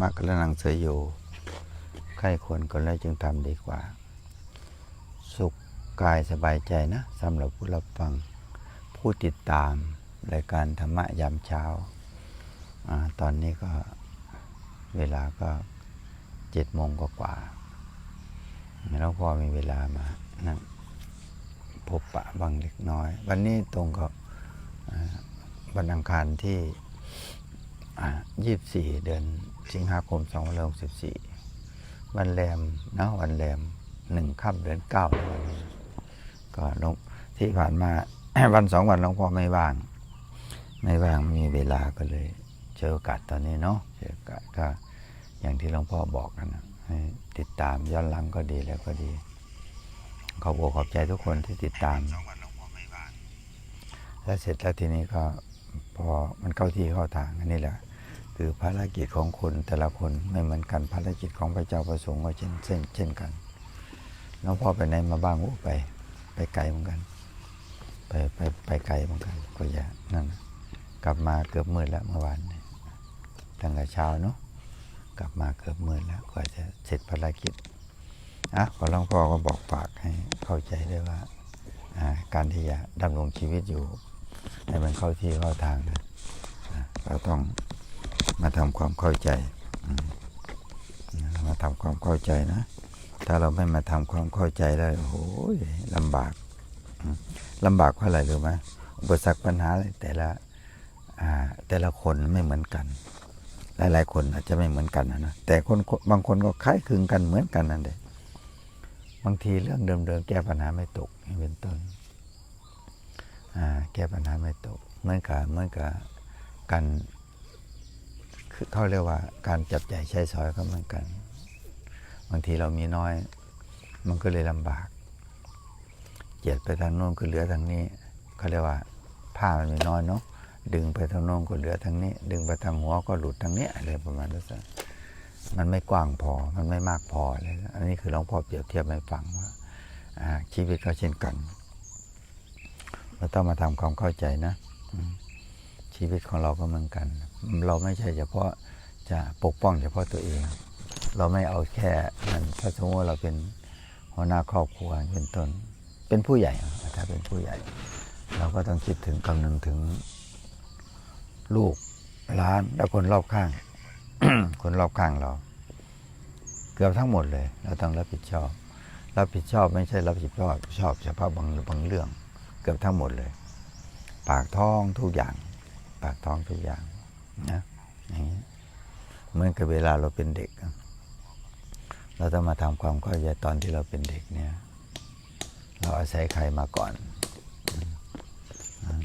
มักและนังเสยอยู่ใครควรคนแล้วจึงทำดีกว่า สุขกายสบายใจนะสำหรับผู้รับฟัง ผู้ติดตามรายการธรรมะยามเช้าอตอนนี้ก็เวลาก็เจ็ดโมงกว่าๆแล้วพอมีเวลามานั่งพบปะบางเล็กน้อย วันนี้ตรงกับวันอังคารที่ยี่สิบสี่เดือน สิงหาคมสองพันหกสิบสี่วันแรมนะวันแรมหนึ่งค่ำเดือนเก้าวันนี้ก็หลวงที่ผ่านมาวันสองวันหลวงพ่อไม่ว่าง ไม่ว่างไม่มีเวลาก็เลยเจอโอกาสตอนนี้เนาะเจอโอกาสก็อย่างที่หลวงพ่อบอกกันนะให้ติดตามย้อนหลังก็ดีแล้วก็ดีขอบอกขอบใจทุกคนที่ติดตาม แล้วเสร็จแล้วทีนี้ก็พอมันเข้าที่เข้าทางอันนี้แหละ คือภารกิจของคนแต่ละคนไม่เหมือนกันภารกิจของพระเจ้าประสงค์ก็เช่นเช่นเช่นกันหลวงพ่อไปไหนมาบ้างโอ้ไป ไปไกลเหมือนกัน ไปไปไปไกลเหมือนกันก็อย่านั่นน่ะกลับมาเกือบมืดแล้วเมื่อวานตั้งแต่เช้าเนาะกลับมาเกือบมืดแล้วกว่าจะเสร็จภารกิจอะขอหลวงพ่อก็บอกฝากให้เข้าใจได้ว่าการที่จะดำรงชีวิตอยู่ ให้มันเข้าที่เข้าทางนะเราต้อง มาทำความเข้าใจมาทำความเข้าใจนะ ถ้าเราไม่มาทำความเข้าใจแล้วโอ้ยลำบากลำบากเพราะอะไรรู้ไหมอุปสรรคปัญหาแต่ละแต่ละคนไม่เหมือนกัน หลายๆ คนอาจจะไม่เหมือนกันนะ แต่คนบางคนก็คล้ายคลึงกันเหมือนกันนั่นเองบางทีเรื่องเดิมๆแก้ปัญหาไม่ตกเป็นต้นแก้ปัญหาไม่ตกเหมือนกับเหมือนกับการ คือเขาเรียกว่าการจับใจ่ายใช้สอยก็เหมือนกัน บางทีเรามีน้อย มันก็เลยลำบากเจียดไปทางโน้นก็เหลือทางนี้เขาเรียกว่าผ้ามันมีน้อยเนาะดึงไปทางโน้นก็เหลือทางนี้ ดึงไปทางหัวก็หลุดทางนี้อะไรประมาณนั้นมันไม่กว้างพอมันไม่มากพอเลยอันนี้คือหลวงพ่อเปรียบเทียบให้ฟังว่าชีวิตก็เช่นกันเราต้องมาทำความเข้าใจนะอื ชีวิตของเราก็เหมือนกัน เราไม่ใช่เฉพาะจะปกป้องเฉพาะตัวเอง เราไม่เอาแค่นั้นถ้าสมมติว่าเราเป็นหัวหน้าครอบครัวเป็นต้นเป็นผู้ใหญ่ถ้าเป็นผู้ใหญ่ เราก็ต้องคิดถึงคำนึงถึงลูกหลานและคนรอบข้าง คนรอบข้างเรา เกือบทั้งหมดเลย เราต้องรับผิดชอบ รับผิดชอบไม่ใช่รับผิดชอบชอบเฉพาะบางบางเรื่อง เกือบทั้งหมดเลย ปากท้องทุกอย่าง ปากท้องทุกอย่างนะอย่างนี้เหมือนกับเวลาเราเป็นเด็ก เราต้องมาทำความเข้าใจตอนที่เราเป็นเด็กเนี่ยเราอาศัยใครมาก่อน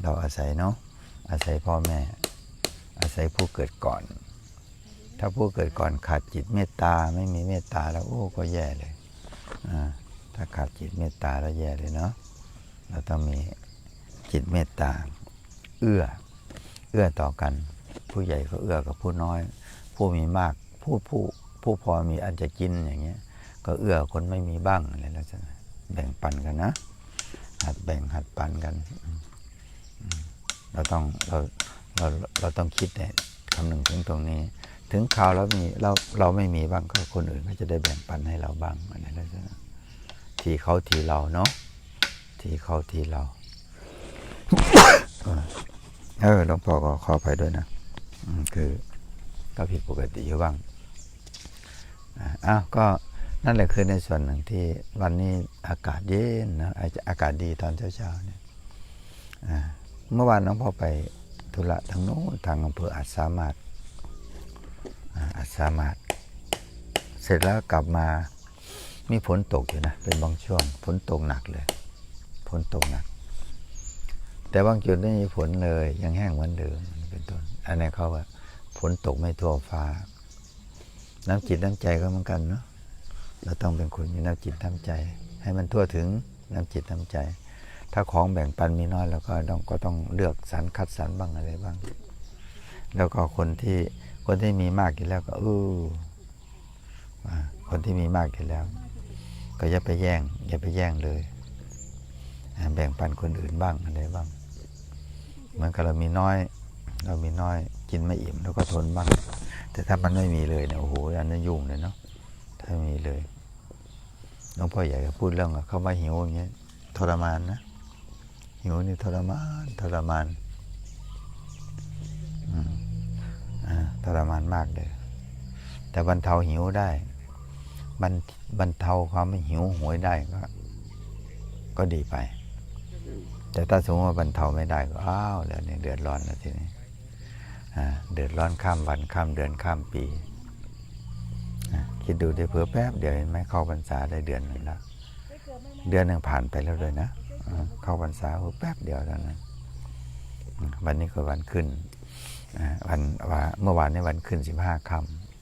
เราอาศัยเนาะอาศัยพ่อแม่ อาศัยผู้เกิดก่อน ถ้าผู้เกิดก่อนขาดจิตเมตตาไม่มีเมตตาแล้วโอ้ก็แย่เลยถ้าขาดจิตเมตตาแล้วแย่เลยเนาะเราต้องมีจิตเมตตา เอื้อ อื้อต่อกัน ผู้ใหญ่ก็เอื้อกับผู้น้อย ผู้มีมากผู้ผู้ผู้พอมีอันจะกินอย่างเงี้ย ก็เอื้อคนไม่มีบ้างอะไรลักษณะแบ่งปันกันนะ หัดแบ่งหัดปันกัน เราต้องเราเราเราต้องคิดเนี่ยคำหนึ่งถึงตรงนี้ ถึงข่าวแล้วมีเราเราไม่มีบ้างก็คนอื่นก็จะได้แบ่งปันให้เราบ้างอะไรลักษณะทีเขาทีเราเนาะทีเขาทีเรา เออหลวงพ่อก็ขออภัยด้วยนะคือก็ผิดปกติอยู่บ้างอ้าวก็นั่นแหละคือในส่วนหนึ่งที่วันนี้อากาศเย็นนะอากาศดีตอนเช้าๆเนี่ยเมื่อวานน้องพ่อไปธุระทางโน้นทางอำเภออาจสามารถอ่าอาจสามารถ เสร็จแล้วกลับมามีฝนตกอยู่นะ เป็นบางช่วงฝนตกหนักเลยฝนตกหนัก แต่บางจุดไม่มีฝนเลย ยังแห้งเหมือนเดิมเป็นต้น อันนี้เขาว่าฝนตกไม่ทั่วฟ้า น้ำจิตน้ำใจก็เหมือนกันเนาะเราต้องเป็นคนมีน้ำจิตน้ำใจ ให้มันทั่วถึงน้ำจิตน้ำใจ ถ้าของแบ่งปันมีน้อยเราก็ต้องก็ต้องเลือกสรรคัดสรรบ้างอะไรบ้าง แล้วก็คนที่คนที่มีมากอยู่แล้วก็เออคนที่มีมากอยู่แล้ว ก็อย่าไปแย่ง อย่าไปแย่งเลย แบ่งปันคนอื่นบ้างอะไรบ้าง เหมือนกับเรามีน้อย เรามีน้อยกินไม่อิ่มแล้วก็ทนบ้างแต่ถ้ามันไม่มีเลยเนี่ยโอ้โหอันนั้นยุ่งเลยเนาะถ้ามีเลยหลวงพ่ออยากจะพูดเรื่องเขามาหิวอย่างเงี้ยทรมานนะหิวนี่ทรมานทรมานอ่าทรมานมากเลย แต่บรรเทาหิวได้บรรบรรเทาความไม่หิวโหวยได้ก็ ก็ดีไป แต่ถ้าสมมติว่าบรรเทาไม่ได้ก็อ้าวแล้วเนี่ยเดือดร้อนแล้วทีนี้เดือดร้อนข้ามวันข้ามเดือนข้ามปี คิดดูได้เผื่อแป๊บเดียวเห็นไหมเข้าพรรษาได้เดือนหนึ่งแล้วเดือนหนึ่งผ่านไปแล้วเลยนะเข้าพรรษาแป๊บเดียวแล้วนะอืมวันนี้ก็วันขึ้นวันว่าเมื่อวานนี้วันขึ้นสิบห้าค่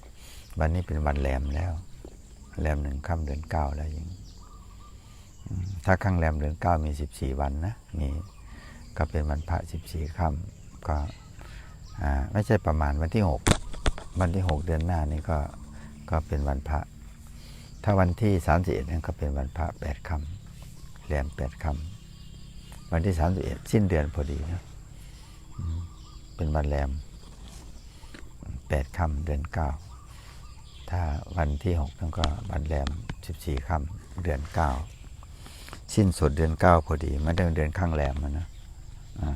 ำวันนี้เป็นวันแรมแล้วแรมหนึ่งค่ำเดือนเก้าแล้วยัง ถ้าข้างแรมเดือนเก้ามีสิบสี่วันนะมีก็เป็นวันพระสิบสี่ค่ำก็ไม่ใช่ประมาณวันที่หกวันที่หกเดือนหน้านี่ก็ก็เป็นวันพระ ถ้าวันที่สามสิบเอ็ดนั่นก็เป็นวันพระแปดค่ำแรมแปดค่ำวันที่สามสิบเอ็ดสิ้นเดือนพอดีนะเป็นวันแรมแปดค่ำเดือนเก้าถ้าวันที่หกนั่นก็วันแรมสิบสี่ค่ำเดือนเก้า สิ้นสุดเดือนเก้าพอดีมาเดือนเดือนข้างแรมอะนะอ่า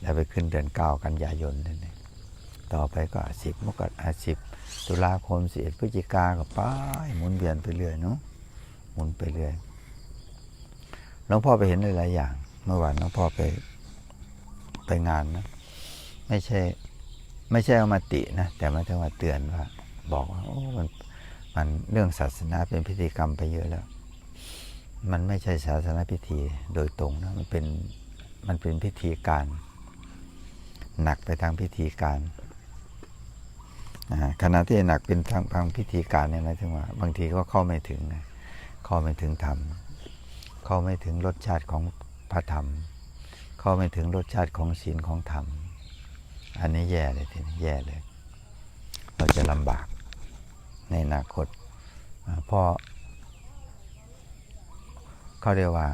แล้วไปขึ้นเดือนเก้ากันยายนนั่นเองต่อไปก็สิบมกราสิบตุลาคมสิบพฤศจิกาก็ไปหมุนเวียนไปเรื่อยเนาะหมุนไปเรื่อยหลวงพ่อไปเห็นหลายๆอย่าง เมื่อวานหลวงพ่อไปไปงานนะไม่ใช่ ไม่ใช่เอามาตินะแต่มายถึงว่าเตือนว่า บอกว่าโอ้มันมันเรื่องศาสนาเป็นพิธีกรรมไปเยอะแล้ว มันไม่ใช่ศาสนาพิธีโดยตรงนะมันเป็นมันเป็นพิธีการ หนักไปทางพิธีการขณะที่หนักเป็นทางทางพิธีการเนี่ยหมายถึงว่า บางทีก็เข้าไม่ถึงเข้าไม่ถึงธรรมเข้าไม่ถึงรสชาติของพระธรรม เข้าไม่ถึงรสชาติของศีลของธรรม อันนี้แย่เลยทีนี้แย่เลย เราจะลำบากในอนาคตเพราะ เขาเรียกว่า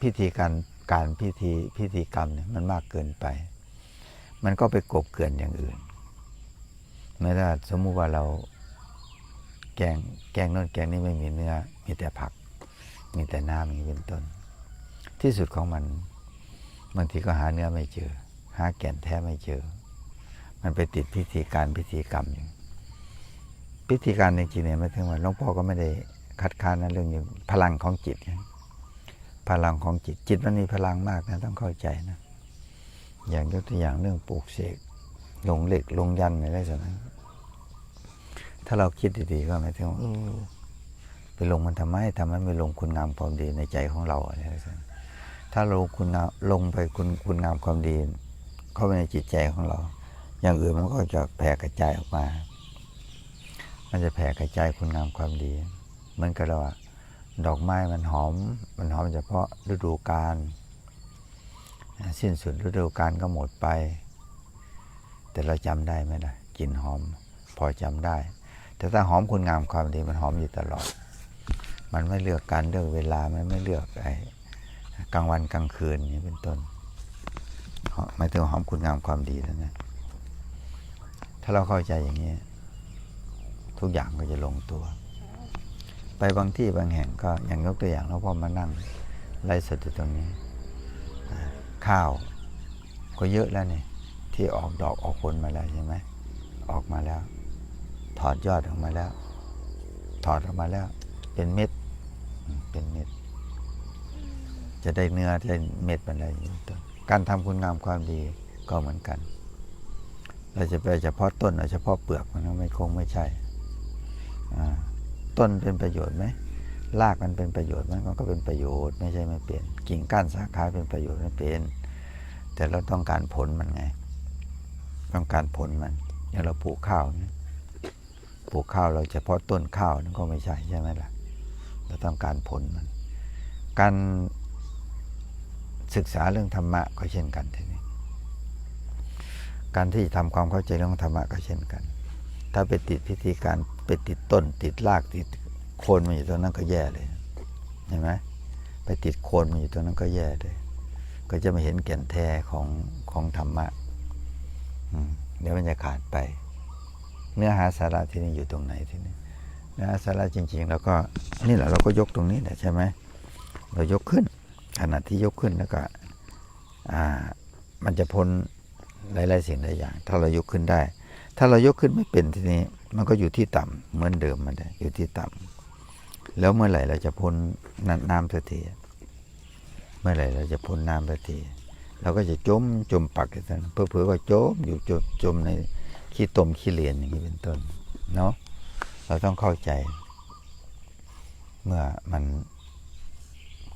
พิธีการการพิธีพิธีกรรมเนี่ยมันมากเกินไป มันก็ไปกบเกลื่อนอย่างอื่นไม่ถ้าสมมุติว่าเราแกงแกงน่นแกงนี้ไม่มีเนื้อ มีแต่ผัก มีแต่น้ำอย่างนี้เป็นต้น ที่สุดของมันบางทีก็หาเนื้อไม่เจอ หาแก่นแท้ไม่เจอ มันไปติดพิธีการพิธีกรรมอยู่พิธีการจริงๆเนี่ยไม่ถึงว่าหลวงพ่อก็ไม่ได้ คัดค้านนะเรื่องนี้พลังของจิตนะพลังของจิตจิตมันมีพลังมากนะต้องเข้าใจนะอย่างยกตัวอย่างเรื่องปลูกเสกลงเหล็กลงยันต์อะไรสักนั้นถ้าเราคิดดีๆก็หมายถึงว่าเออไปลงมันทำไมทำไมไม่ลงคุณงามความดีในใจของเราอะไรสักนั้นถ้าเราคุณงามลงไปคุณคุณงามความดี เข้าไปในจิตใจของเรา อย่างอื่นมันก็จะแผ่กระจายออกมา มันจะแผ่กระจายคุณงามความดีเห มือนกับเราอะดอกไม้มันหอม มันหอมเฉพาะฤดูกาลสิ้นสุดฤดูกาลก็หมดไป แต่เราจำได้ไหมล่ะกลิ่นหอม พอจำได้ แต่ถ้าหอมคุณงามความดีมันหอมอยู่ตลอด มันไม่เลือกการเลือกเวลามันไม่เลือกไอ้กลางวันกลางคืนอย่างนี้เป็นต้นหมายถึงหอมคุณงามความดีแล้วนะถ้าเราเข้าใจอย่างนี้ ทุกอย่างก็จะลงตัว ไปบางที่บางแห่งก็อย่างยกตัวอย่างเราพ่อมานั่งไล่สดอยู่ตรงนี้ ข้าวก็เยอะแล้วนี่ที่ออกดอกออกผลมาแล้วใช่ไหมออกมาแล้ว ถอดยอดออกมาแล้ว ถอดออกมาแล้ว เป็นเม็ดเป็นเม็ด จะได้เนื้อได้เม็ดมันอะไรอย่างเป็นต้นการทำคุณงามความดีก็เหมือนกันเราจะไปเฉพาะต้นเอเฉพาะเปลือกมันก็ไม่คงไม่ใช่อ่า ต้นเป็นประโยชน์ไหมรากมันเป็นประโยชน์ไหมมันก็เป็นประโยชน์ไม่ใช่ไม่เป็นกิ่งก้านสาขาเป็นประโยชน์ไม่เป็น แต่เราต้องการผลมันไง ต้องการผลมันอย่างเราปลูกข้าวเนี่ยปลูกข้าวเราเฉพาะต้นข้าวนั่นก็ไม่ใช่ใช่ไหมล่ะเราต้องการผลมัน การศึกษาเรื่องธรรมะก็เช่นกันทีนี้ การที่ทำความเข้าใจเรื่องธรรมะก็เช่นกัน ถ้าไปติดพิธีการไปติดต้น ติดรากติดโคนมันอยู่ตรงนั้นก็แย่เลยเห็นไหมไปติดโคนมันอยู่ตรงนั้นก็แย่เลย ก็จะไม่เห็นแก่นแท้ของของธรรมะอืเดี๋ยวมันจะขาดไป เนื้อหาสาระที่นี่อยู่ตรงไหนที่นี่เนื้อหาสาระจริง ๆ แล้วก็นี่แหละเราก็ยกตรงนี้แหละใช่ไหมเรายกขึ้นขณะที่ยกขึ้นแล้วก็อ่ามันจะพ้นหลายๆสิ่งหลายอย่าง ถ้าเรายกขึ้นได้ ถ้าเรายกขึ้นไม่เป็นทีนี้ มันก็อยู่ที่ต่ำเหมือนเดิมมันได้อยู่ที่ต่ำแล้วเมื่อไหร่เราจะพ้นน้ำน้ำสักทีเมื่อไหร่เราจะพ้นน้ำสักทีเราก็จะจมจมปักกันนั้นเพื่อเผื่อๆก็จมอยู่จมจมในขี้ตมขี้เลียนอย่างนี้เป็นต้นเนาะเราต้องเข้าใจ เมื่อมัน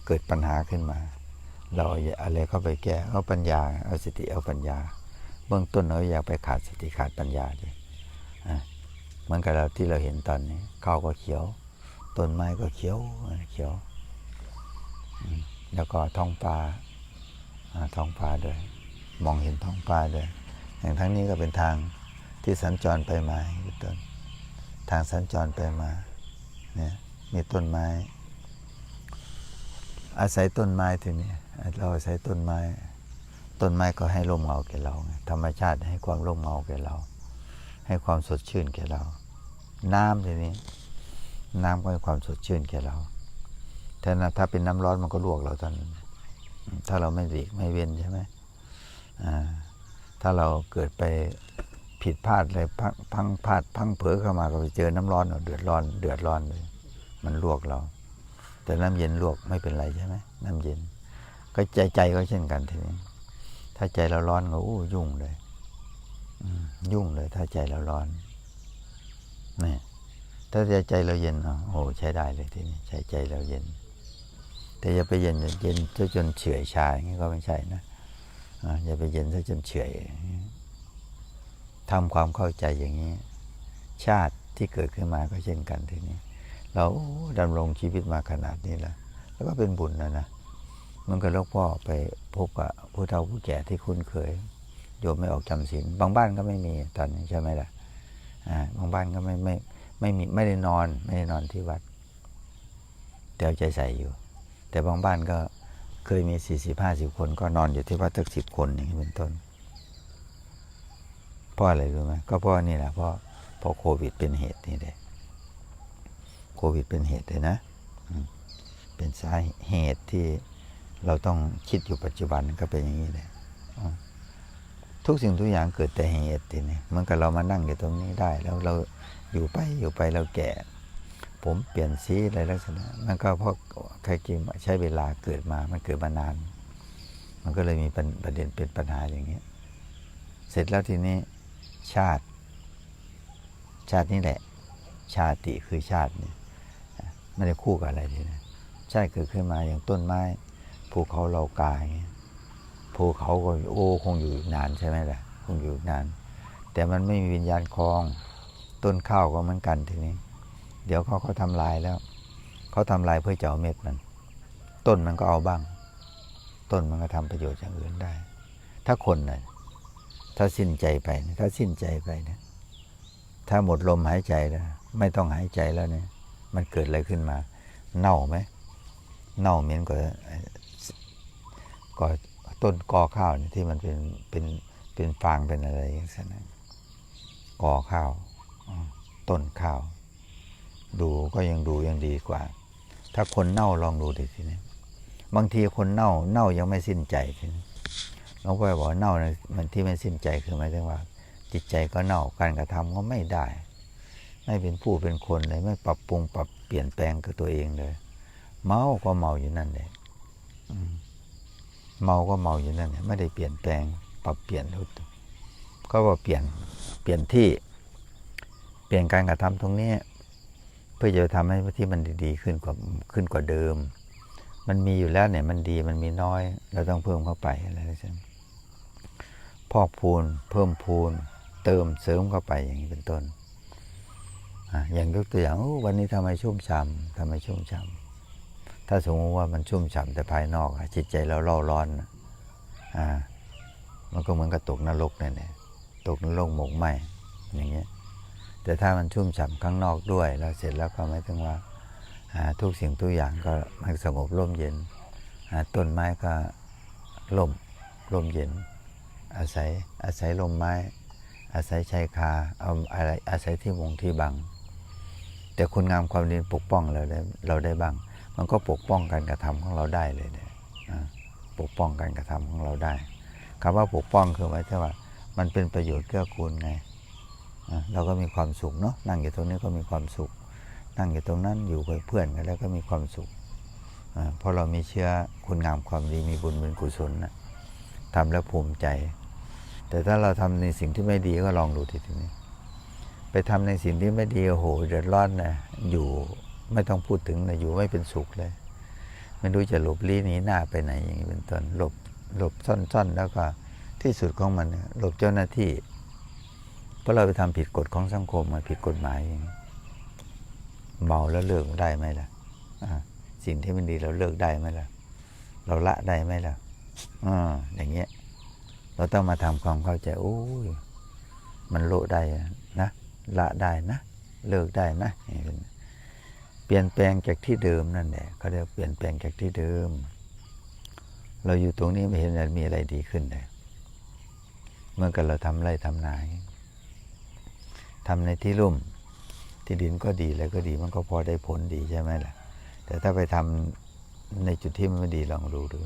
เกิดปัญหาขึ้นมา เราอย่าอะไรเข้าไปแก้เอาปัญญาเอาสติเอาปัญญา เบื้องต้นเราอย่าไปขาดสติขาดปัญญาดิอ่เหมือนกับเราที่เราเห็นตอนนี้ข้าวก็เขียวต้นไม้ก็เขียวเขียว แล้วก็ท้องฟ้าอ่าท้องฟ้าด้วย มองเห็นท้องฟ้าด้วย อย่างทั้งนี้ก็เป็นทางที่สัญจรไปมาเป็นต้นทางสัญจรไปมาเนี่ยมีต้นไม้ อาศัยต้นไม้ทีนี้เราอาศัยต้นไม้ ต้นไม้ก็ให้ร่มเงาแก่เราไงธรรมชาติให้ความร่มเงาแก่เรา ให้ความสดชื่นแก่เรา น้ำทีนี้ น้ำก็ให้ความสดชื่นแก่เราแต่ถ้าเป็นน้ำร้อนมันก็ลวกเราตอนนั้นถ้าเราไม่หลีกไม่เว้นใช่ไหมถ้าเราเกิดไปผิดพลาดอะไรพังพังพลาดพังเผลอเข้ามาก็ไปเจอน้ำร้อนเดือดร้อน เดือดร้อนเลย มันลวกเรา แต่น้ำเย็นลวกไม่เป็นไรใช่ไหมน้ำเย็น ก็ใจใจก็เช่นกันทีนี้ ถ้าใจเราร้อนก็อู้ยุ่งเลยยุ่งเลย ถ้าใจเราร้อนนี่ถ้าใจใจเราเย็นอะโอ้ใช้ได้เลยทีนี้ใจใจเราเย็น แต่อย่าไปเย็นเย็นซะจนเฉื่อยชาอย่างนี้ก็ไม่ใช่นะอ่าอย่าไปเย็นซะจนเฉื่อยทำความเข้าใจอย่างนี้ ชาติที่เกิดขึ้นมาก็เช่นกันทีนี้ เราดำรงชีวิตมาขนาดนี้แล้วแล้วก็เป็นบุญนะนะ มันก็หลวงพ่อไปพบกับผู้เฒ่าผู้แก่ที่คุ้นเคย โยมไม่ออกจำศีลบางบ้านก็ไม่มีตอนนี้ใช่ไหมล่ะอ่าบางบ้านก็ไม่ไม่ไม่มีไม่ได้นอนไม่ได้นอนที่วัดแต่เอาใจใส่อยู่ แต่บางบ้านก็เคยมีสี่สิบห้าสิบคน ก็นอนอยู่ที่วัดตั้งสิบคนอย่างนี้เป็นต้นเพราะอะไรรู้ไหมก็เพราะนี่แหละเพราะเพราะโควิดเป็นเหตุนี่แหละโควิดเป็นเหตุเลยนะ เป็นสาเหตุที่ เราต้องคิดอยู่ปัจจุบันก็เป็นอย่างนี้เลยทุกสิ่งทุกอย่างเกิดแต่เหตุทีนี้เมันกับเรามานั่งอยู่ตรงนี้ได้ แล้วเราอยู่ไปอยู่ไปเราแก่ ผมเปลี่ยนสีอะไรลักษณะมันก็เพราะใครกินใช้เวลาเกิดมามันเกิดมานาน มันก็เลยมีประเด็นเป็นปัญหาอย่างเงี้ เสร็จแล้วทีนี้ชาติ ชาตินี้แหละ ชาติคือชาติเนี่ยไม่ได้คู่กับอะไรทีนะชาติเกิดขึ้นมาอย่างต้นไม้ ภูเขาเรากายภูเขาก็โอ้คงอยู่อีกนานใช่ไหมล่ะคงอยู่อีกนาน แต่มันไม่มีวิญญาณคลอง ต้นข้าวก็เหมือนกันทีนี้ เดี๋ยวเขาเขาทำลายแล้วเขาทำลายเพื่อจะเอาเม็ดมัน ต้นมันก็เอาบ้าง ต้นมันก็ทำประโยชน์อย่างอื่นได้ ถ้าคนน่ะถ้าสิ้นใจไปนะถ้าสิ้นใจไปนะถ้าหมดลมหายใจแล้ว ไม่ต้องหายใจแล้วเนี่ย มันเกิดอะไรขึ้นมา เน่าไหมเน่าเหม็นกว่า ก็ต้นกอข้าวเนี่ยที่มันเป็นเป็นเป็นฟางเป็นอะไรอย่างนั้นกอข้าวต้นข้าว ดูก็ยังดูยังดีกว่า ถ้าคนเน่าลองดูดิทีนี้บางทีคนเน่าเน่ายังไม่สิ้นใจทีนี้หลวงพ่อบอกว่าเน่าเนี่ยมันที่ไม่สิ้นใจคือหมายถึงว่า จิตใจก็เน่าการกระทำก็ไม่ได้ ไม่เป็นผู้เป็นคนเลยไม่ปรับปรุงปรับเปลี่ยนแปลงกับตัวเองเลย เมาก็เมาอยู่นั่นเลยอืม เมาก็เมาอยู่นั่นเนี่ยไม่ได้เปลี่ยนแปลงปรับเปลี่ยนรู้ตัวก็ว่าเปลี่ยนเปลี่ยนที่ เปลี่ยนการกระทำตรงนี้เพื่อจะทำให้ที่มันดีขึ้นกว่าขึ้นกว่าเดิม มันมีอยู่แล้วเนี่ยมันดีมันมีน้อย เราต้องเพิ่มเข้าไปอะไรใช่ไหมพอกพูนเพิ่มพูนเติมเสริมเข้าไปอย่างนี้เป็นต้นออย่างยกตัวอย่างวันนี้ทำไมชุ่มฉ่ำทำไมชุ่มฉ่ำ ถ้าสมมติว่ามันชุ่มฉ่ำแต่ภายนอกจิตใจเราเล่าร้อนอ่ามันก็เหมือนกับตกนรกนั่นแหละตกนรกหมกไหมอย่างเงี้ยแต่ถ้ามันชุ่มฉ่ำข้างนอกด้วยแล้วเสร็จแล้วก็หมายถึงว่าทุกสิ่งทุกอย่างก็มันสงบร่มเย็นต้นไม้ก็ร่มร่มเย็น อาศัยอาศัยลมไม้ อาศัยชายคาเอาอะไรอาศัยที่วงที่บัง แต่คุณงามความดีปกป้องเราได้เราได้บ้าง มันก็ปกป้องการกระทำของเราได้เลยเนี่ยปกป้องการกระทำของเราได้คำว่าปกป้องคือหมายถึงว่า มันเป็นประโยชน์เกื้อกูลไงเราก็มีความสุขเนาะนั่งอยู่ตรงนี้ก็มีความสุข นั่งอยู่ตรงนั้นอยู่กับเพื่อนกันแล้วก็มีความสุขเพราะเรามีเชื้อคุณงามความดีมีบุญเป็นกุศลนะทำแล้วภูมิใจ แต่ถ้าเราทำในสิ่งที่ไม่ดีก็ลองดูทีทีนี้ ไปทำในสิ่งที่ไม่ดีโอ้โหเดือดร้อนนะอยู่ ไม่ต้องพูดถึงนะอยู่ไม่เป็นสุขเลย ไม่รู้จะหลบลี้หนีหน้าไปไหนอย่างนี้เป็นต้นหลบหลบซ่อนๆแล้วก็ที่สุดของมันหลบเจ้าหน้าที่ เพราะเราไปทำผิดกฎของสังคมมาผิดกฎหมายอย่างนี้เมาแล้วเลิกได้ไหมล่ะสิ่งที่มันดีเราเลิกได้ไหมล่ะ เราละได้ไหมล่ะอ่าอย่างเงี้ย เราต้องมาทำความเข้าใจโอ้ยมันโละได้นะละได้นะ เลิกได้นะอย่างนี้ ป็นเปลี่ยนแปลงจากที่เดิมนั่นแหละเขาเรียกเปลี่ยนแปลงจากที่เดิม เราอยู่ตรงนี้ไม่เห็นมีอะไรดีขึ้นเลยเมื่อกันเราทำไร่ทำนาอย่างนี้ทำในที่ลุ่ม ที่ดินก็ดีอะไรก็ดีมันก็พอได้ผลดีใช่ไหมล่ะ แต่ถ้าไปทำในจุดที่มันไม่ดีลองดูดู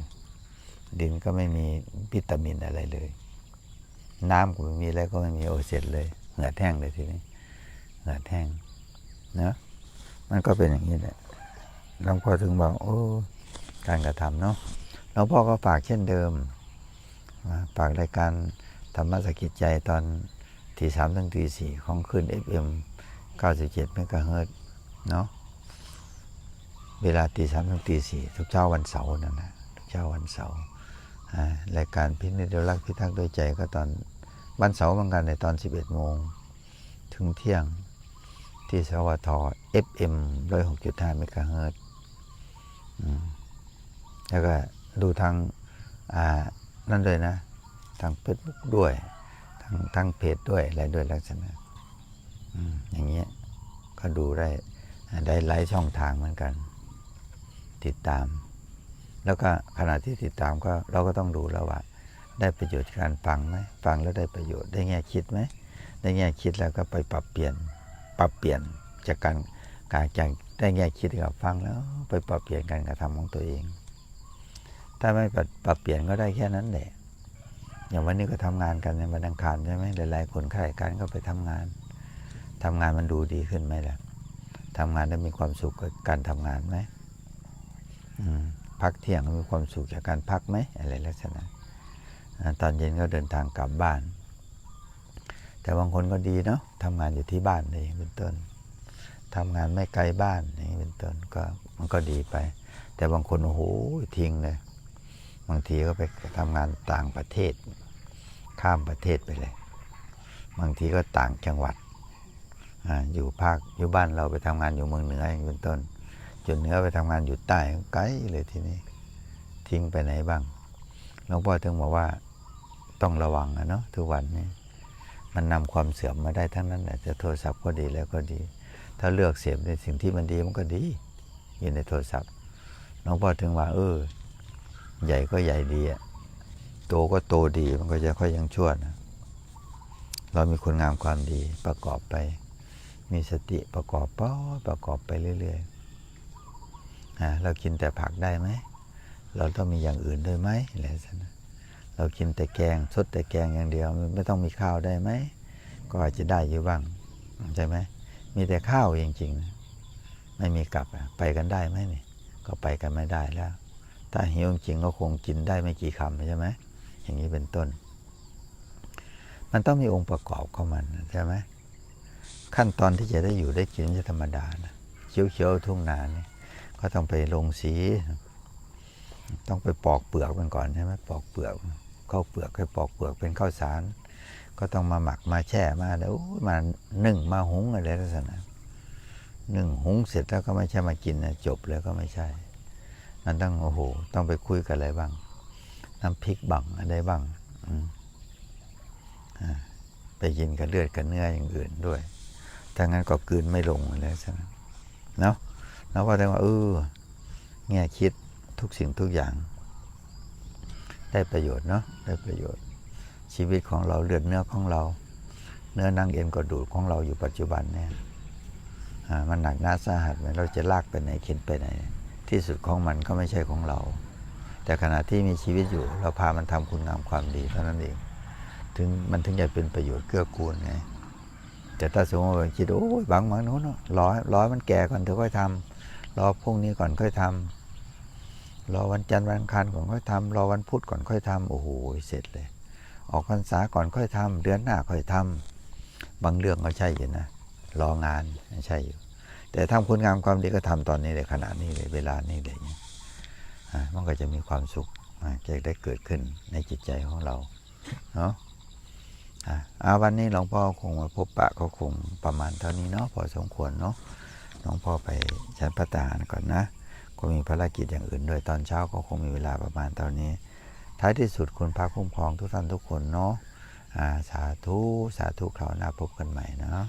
ดินก็ไม่มีวิตามินอะไรเลย น้ำก็ไม่มีอะไรก็ไม่มีโอเสร็จเลยเหงื่อแห้งเลยทีนี้เหงื่อแห้งเนอะ มันก็เป็นอย่างนี้แหละหลวงพ่อถึงบอกโอ้การกระทำเนาะหลวงพ่อก็ฝากเช่นเดิมฝากรายการธรรมสกิจใจตอนทีสามถึงตีสี่ของขึ้น FM 97เมกะเฮิรตซ์เนาะเวลาตีสามถึงตีสี่ทุกเช้าวันเสาร์นั่นนะทุกเช้าวันเสาร์รายการพินิจรักพิทักษ์ด้วยใจก็ตอนวันเสาร์เหมือนกันในตอน 11โมงถึงเที่ยง ที่สวท FM 106.5เมกะเฮิรตซ์อืมแล้วก็ดูทางนั่นด้วยนะ ทางเฟซบุ๊กด้วย ทางทางเพจด้วย อะไรด้วยลักษณะอืมอย่างเงี้ย ก็ดูได้ ได้หลายช่องทางเหมือนกัน ติดตาม แล้วก็ขณะที่ติดตามก็เราก็ต้องดูแล้วว่า ได้ประโยชน์จากการฟังไหม ฟังแล้วได้ประโยชน์ ได้แง่คิดไหม ได้แง่คิดแล้วก็ไปปรับเปลี่ยน ปรับเปลี่ยนจากการการจากได้แง่คิดกับฟังแล้วไปปรับเปลี่ยนการกระทำของตัวเอง ถ้าไม่ปรับเปลี่ยนก็ได้แค่นั้นแหละ อย่างวันนี้ก็ทำงานกันในวันอังคารใช่ไหมหลายๆ คนข้าราชการก็ไปทำงานทำงานมันดูดีขึ้นไหมล่ะทำงานได้มีความสุขกับการทำงานไหมพักเที่ยงมีความสุขจากการพักไหมอะไรลักษณะตอนเย็นก็เดินทางกลับบ้าน แต่บางคนก็ดีเนาะทำงานอยู่ที่บ้านเองเป็นต้นทำงานไม่ไกลบ้านอย่างนี้เป็นต้นก็มันก็ดีไป แต่บางคนโอ้โหทิ้งเลยบางทีก็ไปทำงานต่างประเทศ ข้ามประเทศไปเลย บางทีก็ต่างจังหวัดออยู่ภาคอยู่บ้านเราไปทำงานอยู่เมืองเหนืออย่างเป็นต้น จนเหนือไปทำงานอยู่ใต้ไกลเลยทีนี้ ทิ้งไปไหนบ้างหลวงพ่อถึงบอกว่าต้องระวังอะเนาะทุกวันนี้ มันนำความเสื่อมมาได้ทั้งนั้นแหละจะโทรศัพท์ก็ดีแล้วก็ดี ถ้าเลือกเสพในสิ่งที่มันดีมันก็ดี อยู่ในโทรศัพท์หลวงพ่อถึงว่าเออใหญ่ก็ใหญ่ดีอะโตก็โตดีมันก็จะค่อยยังชั่วนะเรามีคุณงามความดีประกอบไป มีสติประกอบป้อประกอบไปเรื่อยๆอ่าเรากินแต่ผักได้ไหม เราต้องมีอย่างอื่นด้วยไหมอะไรสักนะ เรากินแต่แกงสดแต่แกงอย่างเดียว ไม่ต้องมีข้าวได้ไหม ก็อาจจะได้อยู่บ้างใช่ไหมมีแต่ข้าวจริงๆ ไม่มีกลับไปกันได้ไหมนี่ก็ไปกันไม่ได้แล้ว ถ้าหิวจริงก็คงกินได้ไม่กี่คำใช่ไหมอย่างนี้เป็นต้น มันต้องมีองค์ประกอบของมันใช่ไหมขั้นตอนที่จะได้อยู่ได้กินไม่ใช่ธรรมดานะเขียวๆทุ่งนาเนี่ยก็ต้องไปลงสี ต้องไปปอกเปลือกมันก่อนใช่ไหมปอกเปลือก ข้าวเปลือกไปปอกเปลือกเป็นข้าวสาร ก็ต้องมาหมักมาแช่มาแล้วโอ้ยมานึ่งมาหุงอะไรลักษณะนึ่งหุงเสร็จแล้วก็ไม่ใช่มากินนะจบเลยก็ไม่ใช่ มันต้องโอ้โหต้องไปคุยกับอะไรบ้าง น้ำพริกบังอะไรบ้างไปกินกับเลือดกับเนื้ออย่างอื่นด้วยถ้างั้นก็กืนไม่ลงเลยใช่ไหมเนาะแล้วก็ได้ว่าเออแง่คิดทุกสิ่งทุกอย่าง ได้ประโยชน์เนาะได้ประโยชน์ ชีวิตของเราเลือดเนื้อของเรา เนื้อนังเอ็นกระดูกของเราอยู่ปัจจุบันเนี่ยมันหนักหนาสาหัสไหมเราจะลากไปไหนเข็นไปไหน ที่สุดของมันก็ไม่ใช่ของเรา แต่ขณะที่มีชีวิตอยู่ เราพามันทำคุณงามความดีเท่านั้นเองถึงมันถึงจะเป็นประโยชน์เกื้อกูลไงแต่ถ้าสมมติว่าคิดโอ้ยบางบางโน้นเนอะรอให้รอมันแก่ก่อนเดี๋ยวค่อยทำรอพรุ่งนี้ก่อนค่อยทำ รอวันจันทร์วันอังคารก่อนค่อยทำรอวันพุธก่อนค่อยทำโอ้โหเสร็จเลย ออกพรรษาก่อนค่อยทำเดือนหน้าค่อยทำบางเรื่องก็ใช่อยู่นะรองานใช่อยู่ แต่ทำคุณงามความดีก็ทำตอนนี้เลยขณะนี้เลยเวลานี้เลยนะมันก็จะมีความสุขจะได้เกิดขึ้นในจิตใจของเราเนาะอาวันนี้หลวงพ่อคงมาพบปะก็คงประมาณเท่านี้เนาะพอสมควรเนาะหลวงพ่อไปชั้นพระทหารก่อนนะ ก็มีภารกิจอย่างอื่นด้วยตอนเช้าก็คงมีเวลาประมาณเท่านี้ ท้ายที่สุดคุณพระคุ้มครองทุกท่านทุกคนเนาะสาธุ สาธุคราวหน้าพบกันใหม่เนาะ